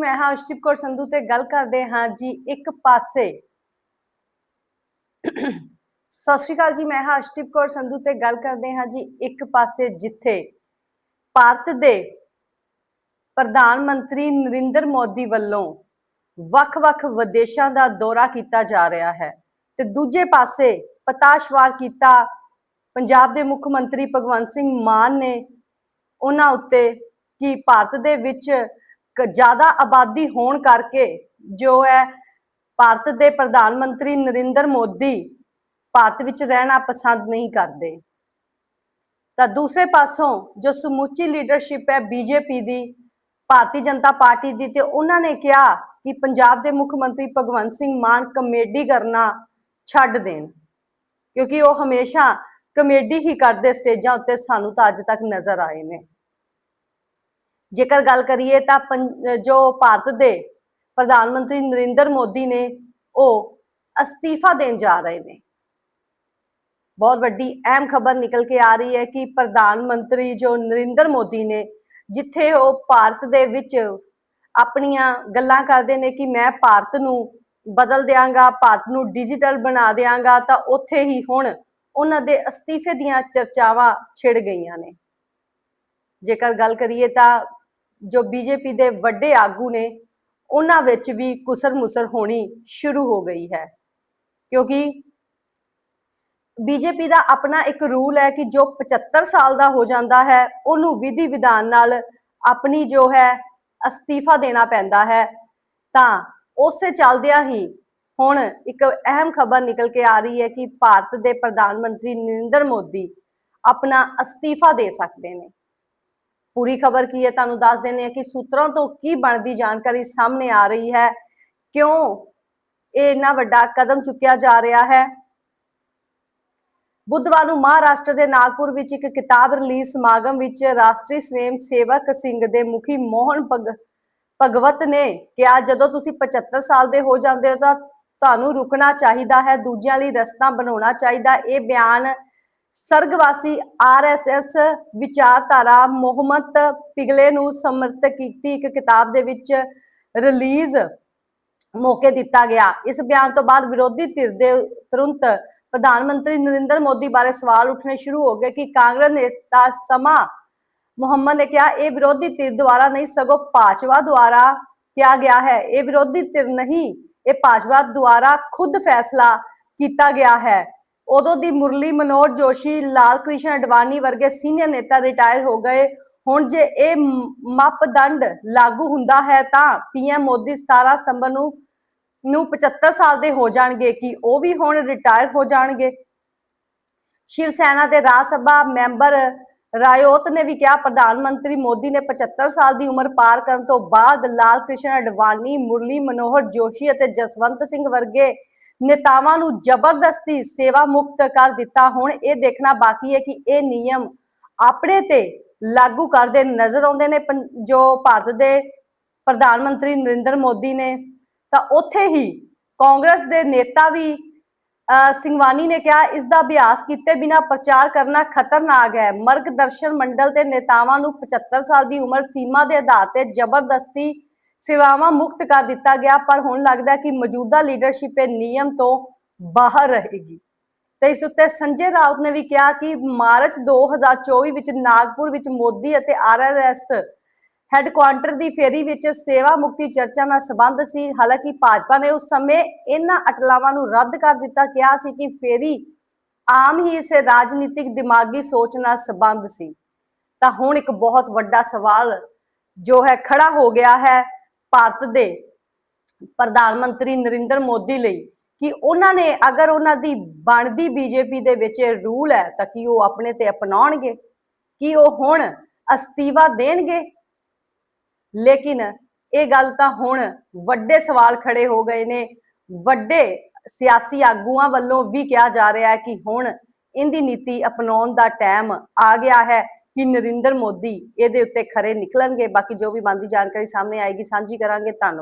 ਮੈਂ ਹਾਂ ਅਸ਼ਟਿਪ ਕੌਰ ਸੰਧੂ ਤੇ ਗੱਲ ਕਰਦੇ ਹਾਂ ਜੀ ਇੱਕ ਪਾਸੇ। ਸਤਿ ਸ਼੍ਰੀ ਅਕਾਲ ਜੀ, ਮੈਂ ਹਾਂ ਅਸ਼ਟਿਪ ਕੌਰ ਸੰਧੂ ਤੇ ਗੱਲ ਕਰਦੇ ਹਾਂ ਜੀ ਇੱਕ ਪਾਸੇ ਜਿੱਥੇ ਭਾਰਤ ਦੇ ਪ੍ਰਧਾਨ ਮੰਤਰੀ ਨਰਿੰਦਰ ਮੋਦੀ ਵੱਲੋਂ ਵੱਖ-ਵੱਖ ਵਿਦੇਸ਼ਾਂ ਦਾ ਦੌਰਾ ਕੀਤਾ ਜਾ ਰਿਹਾ ਹੈ ਤੇ ਦੂਜੇ ਪਾਸੇ ਪਤਾਸ਼ਵਾਰ ਕੀਤਾ ਪੰਜਾਬ ਦੇ ਮੁੱਖ ਮੰਤਰੀ ਭਗਵੰਤ ਸਿੰਘ ਮਾਨ ਨੇ ਉਹਨਾਂ ਉੱਤੇ ਕਿ ਭਾਰਤ ਦੇ ਵਿੱਚ ਜ਼ਿਆਦਾ ਆਬਾਦੀ ਹੋਣ ਕਰਕੇ ਜੋ ਹੈ ਭਾਰਤ ਦੇ ਪ੍ਰਧਾਨ ਮੰਤਰੀ ਨਰਿੰਦਰ ਮੋਦੀ ਭਾਰਤ ਵਿੱਚ ਰਹਿਣਾ ਪਸੰਦ ਨਹੀਂ ਕਰਦੇ। ਤਾਂ ਦੂਸਰੇ ਪਾਸੋਂ ਜੋ ਸਮੁੱਚੀ ਲੀਡਰਸ਼ਿਪ ਹੈ ਬੀਜੇਪੀ ਦੀ, ਭਾਰਤੀ ਜਨਤਾ ਪਾਰਟੀ ਦੀ, ਤੇ ਉਹਨਾਂ ਨੇ ਕਿਹਾ ਕਿ ਪੰਜਾਬ ਦੇ ਮੁੱਖ ਮੰਤਰੀ ਭਗਵੰਤ ਸਿੰਘ ਮਾਨ ਕਮੇਡੀ ਕਰਨਾ ਛੱਡ ਦੇਣ, ਕਿਉਂਕਿ ਉਹ ਹਮੇਸ਼ਾ ਕਮੇਡੀ ਹੀ ਕਰਦੇ ਸਟੇਜਾਂ ਉੱਤੇ ਸਾਨੂੰ ਤਾਂ ਅੱਜ ਤੱਕ ਨਜ਼ਰ ਆਏ ਨੇ। ਜੇਕਰ ਗੱਲ ਕਰੀਏ ਤਾਂ ਪੰ- ਜੋ ਭਾਰਤ ਦੇ ਪ੍ਰਧਾਨ ਮੰਤਰੀ ਨਰਿੰਦਰ ਮੋਦੀ ਨੇ, ਉਹ ਅਸਤੀਫਾ ਦੇਣ ਜਾ ਰਹੇ ਨੇ। ਬਹੁਤ ਵੱਡੀ ਅਹਿਮ ਖਬਰ ਨਿਕਲ ਕੇ ਆ ਰਹੀ ਹੈ ਕਿ ਪ੍ਰਧਾਨ ਮੰਤਰੀ ਜੋ ਨਰਿੰਦਰ ਮੋਦੀ ਨੇ, ਜਿੱਥੇ ਉਹ ਭਾਰਤ ਦੇ ਵਿੱਚ ਆਪਣੀਆਂ ਗੱਲਾਂ ਕਰਦੇ ਨੇ ਕਿ ਮੈਂ ਭਾਰਤ ਨੂੰ ਬਦਲ ਦਿਆਂਗਾ, ਭਾਰਤ ਨੂੰ ਡਿਜੀਟਲ ਬਣਾ ਦਿਆਂਗਾ, ਤਾਂ ਉੱਥੇ ਹੀ ਹੁਣ ਉਹਨਾਂ ਦੇ ਅਸਤੀਫੇ ਦੀਆਂ ਚਰਚਾਵਾਂ ਛਿੜ ਗਈਆਂ ਨੇ। ਜੇਕਰ ਗੱਲ ਕਰੀਏ ਤਾਂ ਜੋ ਬੀਜੇਪੀ ਦੇ ਵੱਡੇ ਆਗੂ ਨੇ, ਉਹਨਾਂ ਵਿੱਚ ਵੀ ਕੁਸਰ ਮੁਸਰ ਹੋਣੀ ਸ਼ੁਰੂ ਹੋ ਗਈ ਹੈ। ਕਿਉਂਕਿ ਬੀਜੇਪੀ ਦਾ ਆਪਣਾ ਇੱਕ ਰੂਲ ਹੈ ਕਿ ਜੋ 75 ਸਾਲ ਦਾ ਹੋ ਜਾਂਦਾ ਹੈ, ਉਹਨੂੰ ਵਿਧੀ ਵਿਧਾਨ ਨਾਲ ਆਪਣੀ ਜੋ ਹੈ, ਅਸਤੀਫਾ ਦੇਣਾ ਪੈਂਦਾ ਹੈ। ਤਾਂ ਉਸੇ ਚੱਲਦਿਆਂ ਹੀ ਹੁਣ ਇੱਕ ਅਹਿਮ ਖਬਰ ਨਿਕਲ ਕੇ ਆ ਰਹੀ ਹੈ ਕਿ ਭਾਰਤ ਦੇ ਪ੍ਰਧਾਨ ਮੰਤਰੀ ਨਰਿੰਦਰ ਮੋਦੀ ਆਪਣਾ ਅਸਤੀਫਾ ਦੇ ਸਕਦੇ ਨੇ। ਪੂਰੀ ਖਬਰ ਕੀ ਹੈ? ਤੁਹਾਨੂੰ ਦੱਸ ਦਿੰਦੇ ਹਾਂ ਕਿ ਸੂਤਰਾਂ ਤੋਂ ਕੀ ਬਣਦੀ ਜਾਣਕਾਰੀ ਸਾਹਮਣੇ ਆ ਰਹੀ ਹੈ। ਕਿਉਂ ਇਹ ਇੰਨਾ ਵੱਡਾ ਕਦਮ ਚੁੱਕਿਆ ਜਾ ਰਿਹਾ ਹੈ? ਬੁੱਧਵਾਰ ਨੂੰ ਮਹਾਰਾਸ਼ਟਰ ਦੇ ਨਾਗਪੁਰ ਵਿੱਚ ਇੱਕ ਕਿਤਾਬ ਰਿਲੀਜ਼ ਸਮਾਗਮ ਵਿੱਚ ਰਾਸ਼ਟਰੀ ਸਵੈਮ ਸੇਵਕ ਸਿੰਘ ਦੇ ਮੁਖੀ ਮੋਹਨ ਭਗ, ਭਗਵਤ ਨੇ ਕਿਹਾ, ਜਦੋਂ ਤੁਸੀਂ 75 ਸਾਲ ਦੇ ਹੋ ਜਾਂਦੇ ਹੋ ਤਾਂ ਤੁਹਾਨੂੰ ਰੁਕਣਾ ਚਾਹੀਦਾ ਹੈ, ਦੂਜਿਆਂ ਲਈ ਰਸਤਾ ਬਣਾਉਣਾ ਚਾਹੀਦਾ। ਇਹ ਬਿਆਨ ਸਰਗਵਾਸੀ ਆਰਐਸਐਸ ਵਿਚਾਰਧਾਰਾ ਮੁਹੰਮਦ ਪਿਗਲੇ ਨੂੰ ਸਮਰਥ ਕੀਤੀ ਇੱਕ ਕਿਤਾਬ ਦੇ ਵਿੱਚ ਰਿਲੀਜ਼ ਮੌਕੇ ਦਿੱਤਾ ਗਿਆ। ਇਸ ਬਿਆਨ ਤੋਂ ਬਾਅਦ ਵਿਰੋਧੀ ਧਿਰ ਦੇ ਤੁਰੰਤ ਪ੍ਰਧਾਨ ਮੰਤਰੀ ਨਰਿੰਦਰ ਮੋਦੀ ਬਾਰੇ ਸਵਾਲ ਉੱਠਣੇ ਸ਼ੁਰੂ ਹੋ ਗਏ ਕਿ ਕਾਂਗਰਸ ਨੇਤਾ ਸਮਾ ਮੁਹੰਮਦ ਨੇ ਕਿਹਾ, ਇਹ ਵਿਰੋਧੀ ਧਿਰ ਦੁਆਰਾ ਨਹੀਂ, ਸਗੋਂ ਭਾਜਪਾ ਦੁਆਰਾ ਕਿਹਾ ਗਿਆ ਹੈ। ਇਹ ਵਿਰੋਧੀ ਧਿਰ ਨਹੀਂ, ਇਹ ਭਾਜਪਾ ਦੁਆਰਾ ਖੁਦ ਫੈਸਲਾ ਕੀਤਾ ਗਿਆ ਹੈ। ਉਦੋਂ ਦੀ ਮੁਰਲੀ ਮਨੋਹਰ ਜੋਸ਼ੀ, ਲਾਲ ਕ੍ਰਿਸ਼ਨ ਅਡਵਾਨੀ ਵਰਗੇ ਸੀਨੀਅਰ ਨੇਤਾ ਰਿਟਾਇਰ ਹੋ ਗਏ। ਹੁਣ ਜੇ ਇਹ ਮਾਪਦੰਡ ਲਾਗੂ ਹੁੰਦਾ ਹੈ ਤਾਂ ਪੀਐਮ ਮੋਦੀ 17 ਸਤੰਬਰ ਨੂੰ ਨੂੰ 75 ਸਾਲ ਦੇ ਹੋ ਜਾਣਗੇ ਕਿ ਉਹ ਵੀ ਹੁਣ ਰਿਟਾਇਰ ਹੋ ਜਾਣਗੇ। ਸ਼ਿਵ ਸੈਨਾ ਦੇ ਰਾਜ ਸਭਾ ਮੈਂਬਰ ਰਾਇਓਤ ਨੇ ਵੀ ਕਿਹਾ, ਪ੍ਰਧਾਨ ਮੰਤਰੀ ਮੋਦੀ ਨੇ 75 ਸਾਲ ਦੀ ਉਮਰ ਪਾਰ ਕਰਨ ਤੋਂ ਬਾਅਦ ਲਾਲ ਕ੍ਰਿਸ਼ਨ ਅਡਵਾਨੀ, ਮੁਰਲੀ ਮਨੋਹਰ ਜੋਸ਼ੀ ਅਤੇ ਜਸਵੰਤ ਸਿੰਘ ਵਰਗੇ ਨੇਤਾਵਾਂ ਨੂੰ ਜ਼ਬਰਦਸਤੀ ਸੇਵਾ ਮੁਕਤ ਕਰ ਦਿੱਤਾ। ਹੁਣ ਇਹ ਦੇਖਣਾ ਬਾਕੀ ਹੈ ਕਿ ਇਹ ਨਿਯਮ ਆਪਣੇ ਤੇ ਲਾਗੂ ਕਰਦੇ ਨਜ਼ਰ ਆਉਂਦੇ ਨੇ। ਜੋ ਭਾਰਤ ਦੇ ਪ੍ਰਧਾਨ ਮੰਤਰੀ ਨਰਿੰਦਰ ਮੋਦੀ ਨੇ, ਤਾਂ ਉੱਥੇ ਹੀ ਕਾਂਗਰਸ ਦੇ ਨੇਤਾ ਵੀ ਅਹ ਸਿੰਘਵਾਨੀ ਨੇ ਕਿਹਾ, ਇਸ ਦਾ ਅਭਿਆਸ ਕੀਤੇ ਬਿਨਾ ਪ੍ਰਚਾਰ ਕਰਨਾ ਖਤਰਨਾਕ ਹੈ। ਮਾਰਗਦਰਸ਼ਨ ਮੰਡਲ ਦੇ ਨੇਤਾਵਾਂ ਨੂੰ 75 ਸਾਲ ਦੀ ਉਮਰ ਸੀਮਾ ਦੇ ਆਧਾਰ ਤੇ ਜ਼ਬਰਦਸਤੀ ਸੇਵਾਵਾਂ ਮੁਕਤ ਕਰ ਦਿੱਤਾ ਗਿਆ, ਪਰ ਹੁਣ ਲੱਗਦਾ ਕਿ ਮੌਜੂਦਾ ਲੀਡਰਸ਼ਿਪ ਇਹ ਨਿਯਮ ਤੋਂ ਬਾਹਰ ਰਹੇਗੀ। ਤੇ ਇਸ ਉੱਤੇ ਸੰਜੇ ਰਾਉਤ ਨੇ ਵੀ ਕਿਹਾ ਕਿ ਮਾਰਚ 2024 ਵਿੱਚ ਨਾਗਪੁਰ ਵਿੱਚ ਮੋਦੀ ਅਤੇ ਆਰਆਰਐਸ ਹੈੱਡਕੁਆਰਟਰ ਦੀ ਫੇਰੀ ਵਿੱਚ ਸੇਵਾ ਮੁਕਤੀ ਚਰਚਾ ਨਾਲ ਸੰਬੰਧ ਸੀ। ਹਾਲਾਂਕਿ ਭਾਜਪਾ ਨੇ ਉਸ ਸਮੇਂ ਇਹਨਾਂ ਅਟਲਾਵਾਂ ਨੂੰ ਰੱਦ ਕਰ ਦਿੱਤਾ, ਕਿਹਾ ਸੀ ਕਿ ਫੇਰੀ ਆਮ ਹੀ ਇਸੇ ਰਾਜਨੀਤਿਕ ਦਿਮਾਗੀ ਸੋਚ ਨਾਲ ਸੰਬੰਧ ਸੀ। ਤਾਂ ਹੁਣ ਇੱਕ ਬਹੁਤ ਵੱਡਾ ਸਵਾਲ ਜੋ ਹੈ ਖੜਾ ਹੋ ਗਿਆ ਹੈ ਭਾਰਤ ਦੇ ਪ੍ਰਧਾਨ ਮੰਤਰੀ ਨਰਿੰਦਰ ਮੋਦੀ ਲਈ ਕਿ ਉਹਨਾਂ ਨੇ ਅਗਰ ਉਹਨਾਂ ਦੀ ਬਣਦੀ ਬੀਜੇਪੀ ਦੇ ਵਿੱਚ ਇਹ ਰੂਲ ਹੈ ਤਾਂ ਕੀ ਉਹ ਆਪਣੇ ਤੇ ਅਪਣਾਉਣਗੇ? ਕੀ ਉਹ ਹੁਣ ਅਸਤੀਫਾ ਦੇਣਗੇ? ਲੇਕਿਨ ਇਹ ਗੱਲ ਤਾਂ ਹੁਣ ਵੱਡੇ ਸਵਾਲ ਖੜੇ ਹੋ ਗਏ ਨੇ। ਵੱਡੇ ਸਿਆਸੀ ਆਗੂਆਂ ਵੱਲੋਂ ਵੀ ਕਿਹਾ ਜਾ ਰਿਹਾ ਹੈ ਕਿ ਹੁਣ ਇਹਦੀ ਨੀਤੀ ਅਪਣਾਉਣ ਦਾ ਟਾਈਮ ਆ ਗਿਆ ਹੈ। ਕਿ ਨਰਿੰਦਰ ਮੋਦੀ ਇਹਦੇ ਉੱਤੇ ਖਰੇ ਨਿਕਲਣਗੇ। ਬਾਕੀ ਜੋ ਵੀ ਬੰਦੀ ਜਾਣਕਾਰੀ ਸਾਹਮਣੇ ਆਏਗੀ, ਸਾਂਝੀ ਕਰਾਂਗੇ। ਧੰਨਵਾਦ।